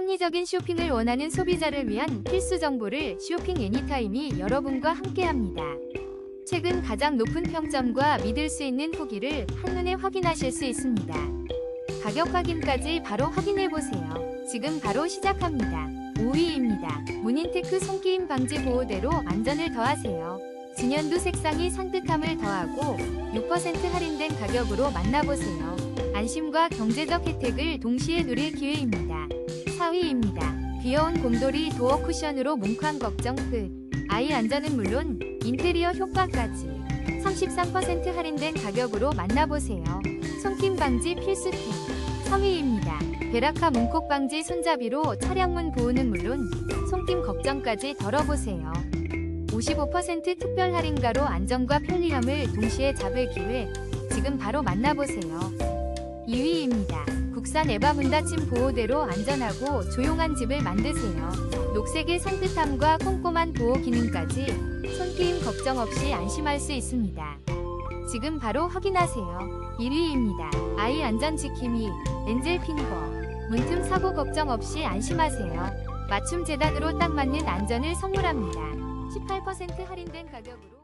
합리적인 쇼핑을 원하는 소비자를 위한 필수 정보를 쇼핑 애니타임이 여러분과 함께합니다. 최근 가장 높은 평점과 믿을 수 있는 후기를 한눈에 확인하실 수 있습니다. 가격 확인까지 바로 확인해 보세요. 지금 바로 시작합니다. 5위입니다. 문인테크 손게임 방지 보호대로 안전을 더하세요. 진연두 색상이 산뜻함을 더하고 6% 할인된 가격으로 만나보세요. 안심과 경제적 혜택을 동시에 누릴 기회입니다. 4위입니다. 귀여운 곰돌이 도어 쿠션으로 몽환 걱정 끝. 아이 안전은 물론 인테리어 효과까지 33% 할인된 가격으로 만나보세요. 손김 방지 필수템 3위입니다. 베라카 문콕 방지 손잡이로 차량문 보호는 물론 손김 걱정까지 덜어보세요. 55% 특별 할인가로 안전과 편리함을 동시에 잡을 기회 지금 바로 만나보세요. 2위입니다. 국산 에바 문닫힘 보호대로 안전하고 조용한 집을 만드세요. 녹색의 산뜻함과 꼼꼼한 보호 기능까지 손게임 걱정 없이 안심할 수 있습니다. 지금 바로 확인하세요. 1위입니다. 아이 안전 지킴이 엔젤 핑거 문틈 사고 걱정 없이 안심하세요. 맞춤 재단으로 딱 맞는 안전을 선물합니다. 18% 할인된 가격으로